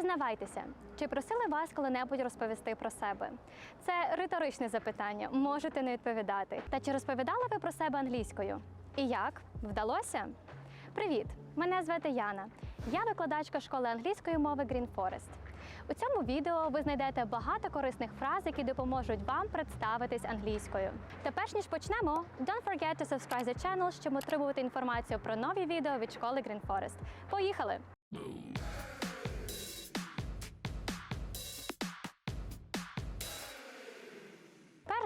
Зізнавайтеся, чи просили вас коли-небудь розповісти про себе? Це риторичне запитання, можете не відповідати. Та чи розповідали ви про себе англійською? І як? Вдалося? Привіт! Мене звати Яна. Я викладачка школи англійської мови Green Forest. У цьому відео ви знайдете багато корисних фраз, які допоможуть вам представитись англійською. Та перш ніж почнемо, don't forget to subscribe the channel, щоб отримувати інформацію про нові відео від школи Green Forest. Поїхали!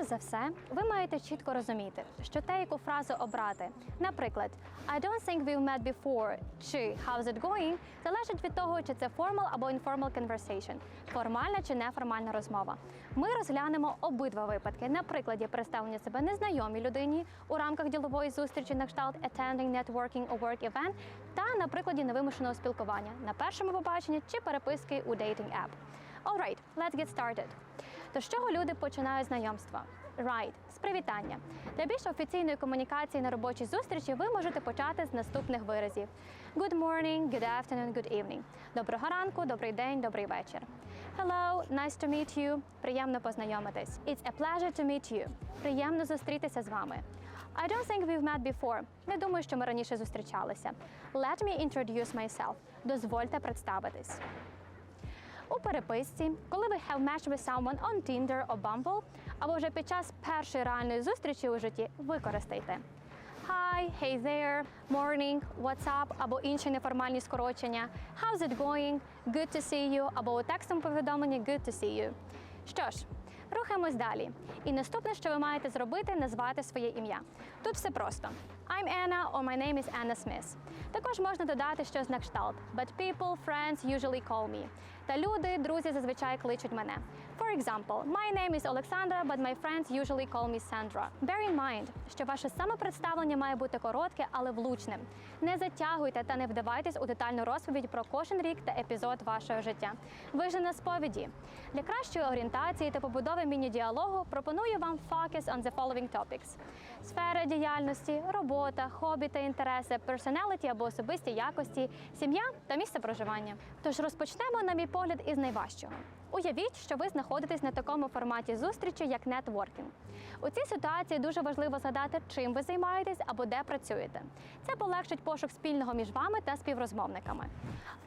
За все, ви маєте чітко розуміти, що те, яку фразу обрати. Наприклад, I don't think we've met before чи How's it going залежить від того, чи це formal або informal conversation, формальна чи неформальна розмова. Ми розглянемо обидва випадки на прикладі представлення себе незнайомій людині у рамках ділової зустрічі на кшталт attending, networking or work event та на прикладі невимушеного спілкування на першому побаченні чи переписки у dating app. Alright, let's get started. То з чого люди починають знайомства? Right, з привітання. Для більш офіційної комунікації на робочій зустрічі ви можете почати з наступних виразів: Good morning, good afternoon, good evening. Доброго ранку, добрий день, добрий вечір. Hello, nice to meet you. Приємно познайомитись. It's a pleasure to meet you. Приємно зустрітися з вами. I don't think we've met before. Не думаю, що ми раніше зустрічалися. Let me introduce myself. Дозвольте представитись. Переписці, коли ви have matched with someone on Tinder or Bumble, або вже під час першої реальної зустрічі у житті, використайте Hi, hey there, morning, what's up, або інші неформальні скорочення. How's it going? Good to see you, або у текстовому повідомленні Good to see you. Що ж, рухаємось далі. І наступне, що ви маєте зробити, назвати своє ім'я. Тут все просто. I'm Anna or my name is Anna Smith. Також можна додати щось на кшталт. But people, friends usually call me. Та люди, друзі зазвичай кличуть мене. For example, my name is Alexandra, but my friends usually call me Sandra. Bear in mind, що ваше самопредставлення має бути коротке, але влучним. Не затягуйте та не вдавайтесь у детальну розповідь про кожен рік та епізод вашого життя. Ви ж не на сповіді. Для кращої орієнтації та побудови міні-діалогу пропоную вам focus on the following topics. Сфера діяльності, робота, хобі та інтереси, персоналіті або особисті якості, сім'я та місце проживання. Тож розпочнемо, на мій погляд, із найважчого. Уявіть, що ви знаходитесь на такому форматі зустрічі, як нетворкінг. У цій ситуації дуже важливо згадати, чим ви займаєтесь або де працюєте. Це полегшить пошук спільного між вами та співрозмовниками.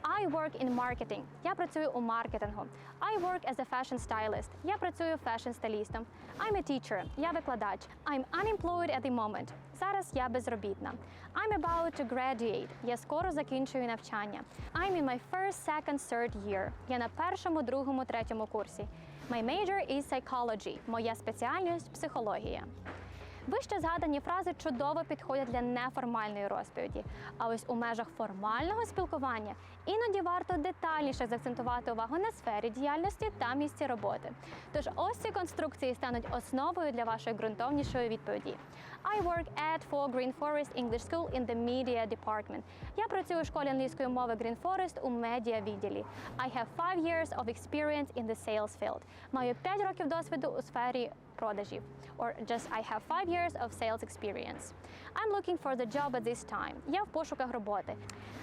I work in marketing. Я працюю у маркетингу. I work as a fashion stylist. Я працюю фешн-стилістом. I'm a teacher. Я викладач. I'm unemployed at the moment. Зараз я безробітна. I'm about to graduate. Я скоро закінчую навчання. I'm in my first, second, third year. Я на першому, другому, третьому курсі. My major is psychology. Моя спеціальність психологія. Вище згадані фрази чудово підходять для неформальної розповіді. А ось у межах формального спілкування іноді варто детальніше заакцентувати увагу на сфері діяльності та місці роботи. Тож ось ці конструкції стануть основою для вашої ґрунтовнішої відповіді. I work at for Green Forest English School in the Media Department. Я працюю у школі англійської мови Green Forest у медіа відділі. I have five years of experience in the sales field. Маю 5 років досвіду у сфері продажів. Or just I have five years of sales experience. I'm looking for the job at this time. Я в пошуках роботи.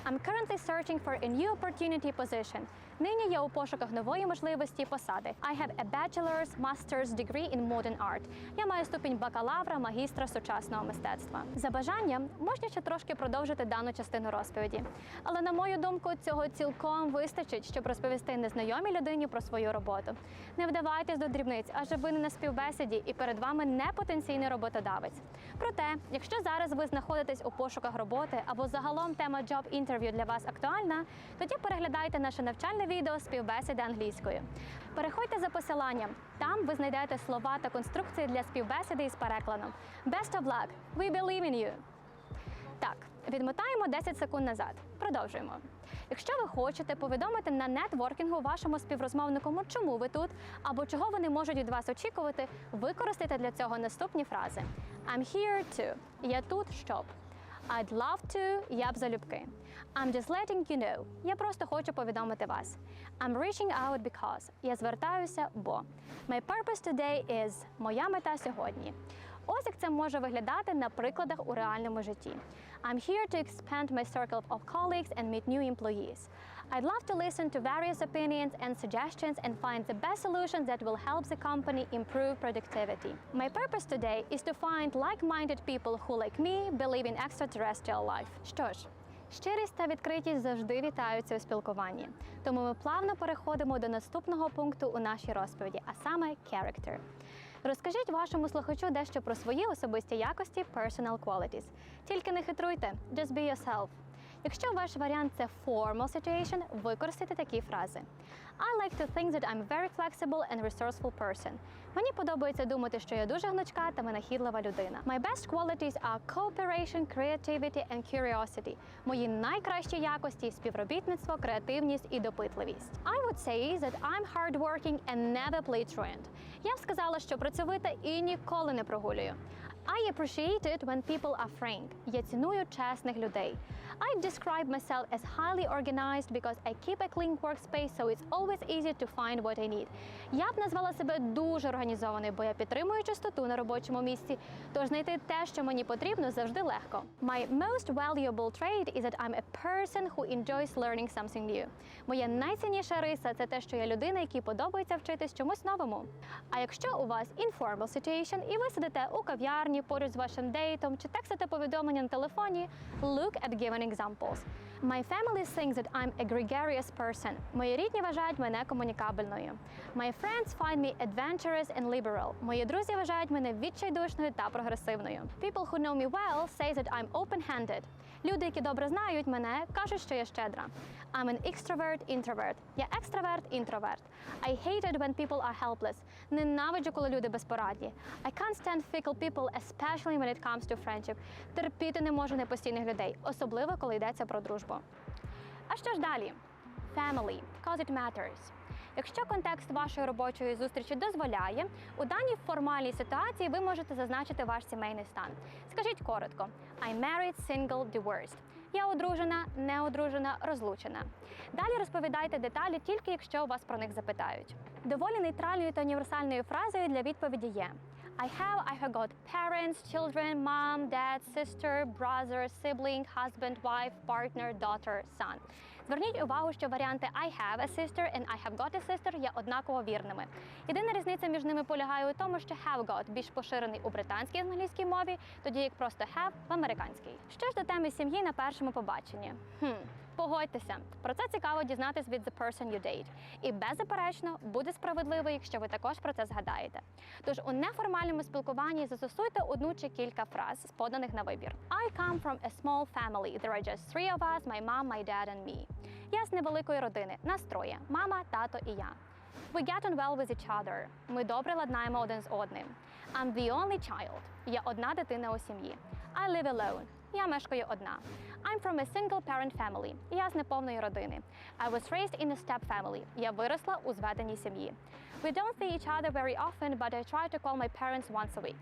I'm currently searching for a new opportunity position. Нині я у пошуках нової можливості посади. I have a bachelor's, master's degree in modern art. Я маю ступінь бакалавра, магістра сучасного мистецтва. За бажанням можна ще трошки продовжити дану частину розповіді. Але на мою думку, цього цілком вистачить, щоб розповісти незнайомій людині про свою роботу. Не вдавайтесь до дрібниць, адже ви не на співбесіді і перед вами не потенційний роботодавець. Проте, якщо зараз ви знаходитесь у пошуках роботи або загалом тема job interview для вас актуальна, тоді переглядайте наше навчальне відео співбесіди англійською. Переходьте за посиланням. Там ви знайдете слова та конструкції для співбесіди із перекладом. Best of luck! We believe in you! Так, відмотаємо 10 секунд назад. Продовжуємо. Якщо ви хочете повідомити на нетворкінгу вашому співрозмовнику, чому ви тут, або чого вони можуть від вас очікувати, використайте для цього наступні фрази: I'm here to я тут, щоб. I'd love to я б залюбки. I'm just letting you know я просто хочу повідомити вас. I'm reaching out because я звертаюся, бо. My purpose today is моя мета сьогодні. Ось як це може виглядати на прикладах у реальному житті. I'm here to expand my circle of colleagues and meet new employees. I'd love to listen to various opinions and suggestions and find the best solutions that will help the company improve productivity. My purpose today is to find like-minded people who, like me, believe in extraterrestrial life. Що ж, щирість та відкритість завжди вітаються у спілкуванні. Тому ми плавно переходимо до наступного пункту у нашій розповіді, а саме character. Розкажіть вашому слухачу дещо про свої особисті якості personal qualities. Тільки не хитруйте, just be yourself. Якщо ваш варіант це formal situation, використайте такі фрази. I like to think that I'm very flexible and resourceful person. Мені подобається думати, що я дуже гнучка та винахідлива людина. My best qualities are cooperation, creativity and curiosity. Мої найкращі якості співробітництво, креативність і допитливість. I would say that I'm hardworking and never play truant. Я б сказала, що працьовита і ніколи не прогулюю. I appreciate it when people are frank. Я ціную чесних людей. I describe myself as highly organized because I keep a clean workspace, so it's always easy to find what I need. Я б назвала себе дуже організованою, бо я підтримую чистоту на робочому місці. Тож знайти те, що мені потрібно, завжди легко. My most valuable trait is that I'm a person who enjoys learning something new. Моя найцінніша риса це те, що я людина, якій подобається вчитись чомусь новому. А якщо у вас informal situation і ви сидите у кав'ярні поруч з вашим дейтом чи текстите повідомлення на телефоні, look at given examples. My family thinks that I'm a gregarious person. Мої рідні вважають мене комунікабельною. My friends find me adventurous and liberal. Мої друзі вважають мене відчайдушною та прогресивною. People who know me well say that I'm open-handed. Люди, які добре знають мене, кажуть, що я щедра. I'm an extrovert introvert. Я екстраверт інтроверт. I hate it when people are helpless. Ненавиджу, коли люди безпорадні. I can't stand fickle people, especially when it comes to friendship. Терпіти не можу непостійних людей, особливо коли йдеться про дружбу. А що ж далі? Family, cause it matters. Якщо контекст вашої робочої зустрічі дозволяє, у даній формальній ситуації ви можете зазначити ваш сімейний стан. Скажіть коротко: I'm married, single, divorced. Я одружена, не одружена, розлучена. Далі розповідайте деталі тільки якщо вас про них запитають. Доволі нейтральною та універсальною фразою для відповіді є. I have, I have got parents, children, mom, dad, sister, brother, sibling, husband, wife, partner, daughter, son. Зверніть увагу, що варіанти I have a sister and I have got a sister є однаково вірними. Єдина різниця між ними полягає у тому, що have got більш поширений у британській англійській мові, тоді як просто have в американській. Що ж до теми сім'ї на першому побаченні? Хм. Погодьтеся, про це цікаво дізнатись від the person you date. І беззаперечно буде справедливо, якщо ви також про це згадаєте. Тож у неформальному спілкуванні застосуйте одну чи кілька фраз, поданих на вибір. I come from a small family. There are just three of us, my mom, my dad and me. Я з невеликої родини. Нас троє. Мама, тато і я. We get on well with each other. Ми добре ладнаємо один з одним. I'm the only child. Я одна дитина у сім'ї. I live alone. Я мешкаю одна. I'm from a single parent family. Я з неповної родини. I was raised in a step family. Я виросла у зведеній сім'ї. We don't see each other very often, but I try to call my parents once a week.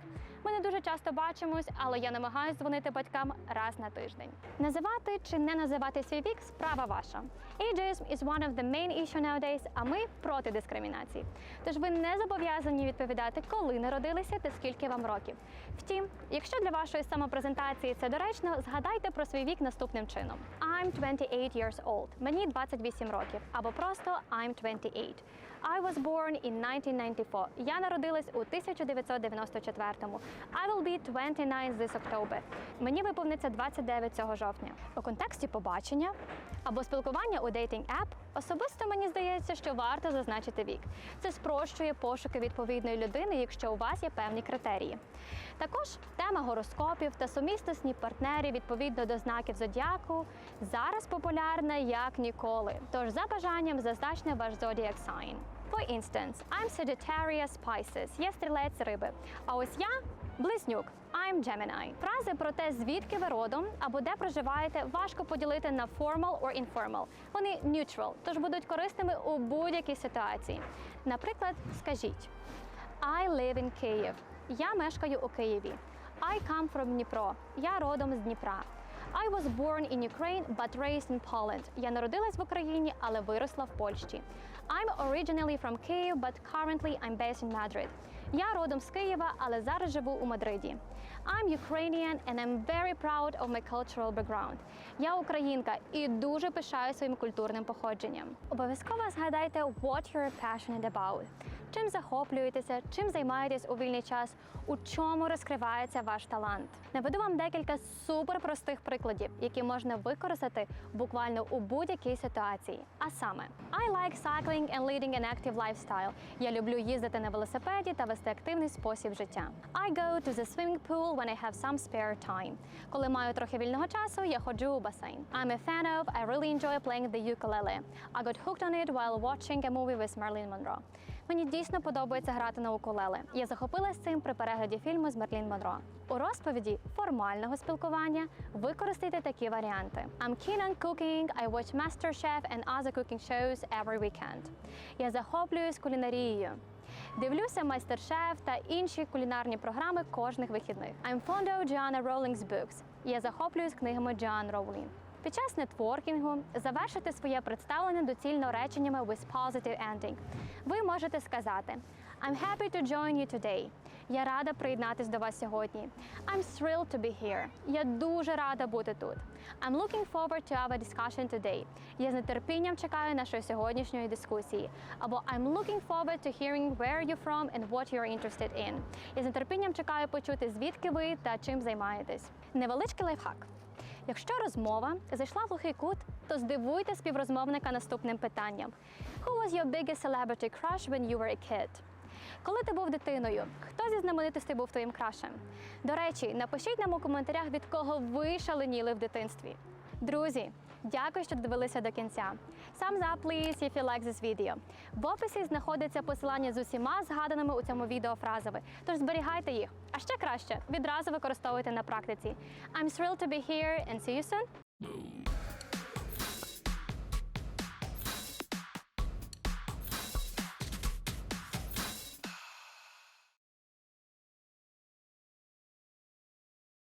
Ми не дуже часто бачимось, але я намагаюся дзвонити батькам раз на тиждень. Називати чи не називати свій вік справа ваша. Ageism is one of the main issue nowadays, а ми проти дискримінації. Тож ви не зобов'язані відповідати, коли народилися та скільки вам років. Втім, якщо для вашої самопрезентації це доречно, згадайте про свій вік наступним чином: I'm 28 years old. Мені 28 років, або просто I'm 28. I was born in 1994. Я народилась у 1994-му. I will be 29 this October. Мені виповниться 29 цього жовтня. У контексті побачення або спілкування у dating app особисто мені здається, що варто зазначити вік. Це спрощує пошуки відповідної людини, якщо у вас є певні критерії. Також тема гороскопів та сумісності партнерів відповідно до знаків зодіаку зараз популярна як ніколи. Тож за бажанням зазначте ваш zodiac sign. For instance, I'm Sagittarius Pisces, я стрілець риби. А ось я близнюк. I'm Gemini. Фрази про те, звідки ви родом або де проживаєте, важко поділити на formal or informal. Вони neutral, тож будуть корисними у будь-якій ситуації. Наприклад, скажіть I live in Kyiv. Я мешкаю у Києві. I come from Дніпро. Я родом з Дніпра. I was born in Ukraine, but raised in Poland. Я народилась в Україні, але виросла в Польщі. I'm originally from Kyiv, but currently I'm based in Madrid. Я родом з Києва, але зараз живу у Мадриді. I'm Ukrainian and I'm very proud of my cultural background. Я українка і дуже пишаю своїм культурним походженням. Обов'язково згадайте what you're passionate about. Чим захоплюєтеся, чим займаєтесь у вільний час, у чому розкривається ваш талант. Наведу вам декілька суперпростих прикладів, які можна використати буквально у будь-якій ситуації. А саме, I like cycling and leading an active lifestyle. Я люблю їздити на велосипеді та вести активний спосіб життя. I go to the swimming pool when I have some spare time. Коли маю трохи вільного часу, я ходжу у басейн. I'm a fan of, I really enjoy playing the ukulele. I got hooked on it while watching a movie with Marilyn Monroe. Мені дійсно подобається грати на укулеле. Я захопилась цим при перегляді фільму з Мерлін Монро. У розповіді формального спілкування використайте такі варіанти: I'm keen on cooking, I watch MasterChef and other cooking shows every weekend. Я захоплююсь кулінарією. Дивлюся майстер-шеф та інші кулінарні програми кожних вихідних. I'm fond of Joanna Rowling's books. Я захоплююсь книгами Джоан Роулін. Під час нетворкінгу завершити своє представлення доцільно реченнями with positive ending. Ви можете сказати I'm happy to join you today. Я рада приєднатись до вас сьогодні. I'm thrilled to be here. Я дуже рада бути тут. I'm looking forward to our discussion today. Я з нетерпінням чекаю нашої сьогоднішньої дискусії. Або I'm looking forward to hearing where you're from and what you're interested in. Я з нетерпінням чекаю почути, звідки ви та чим займаєтесь. Невеличкий лайфхак. Якщо розмова зайшла в глухий кут, то здивуйте співрозмовника наступним питанням: Who was your biggest celebrity crush when you were a kid? Коли ти був дитиною, хто зі знаменитостей був твоїм крашем? До речі, напишіть нам у коментарях, від кого ви шаленіли в дитинстві. Друзі, дякую, що додивилися до кінця. Thumbs up, please, if you like this video. В описі знаходиться посилання з усіма згаданими у цьому відео фразами, тож зберігайте їх. А ще краще відразу використовуйте на практиці. I'm thrilled to be here and see you soon.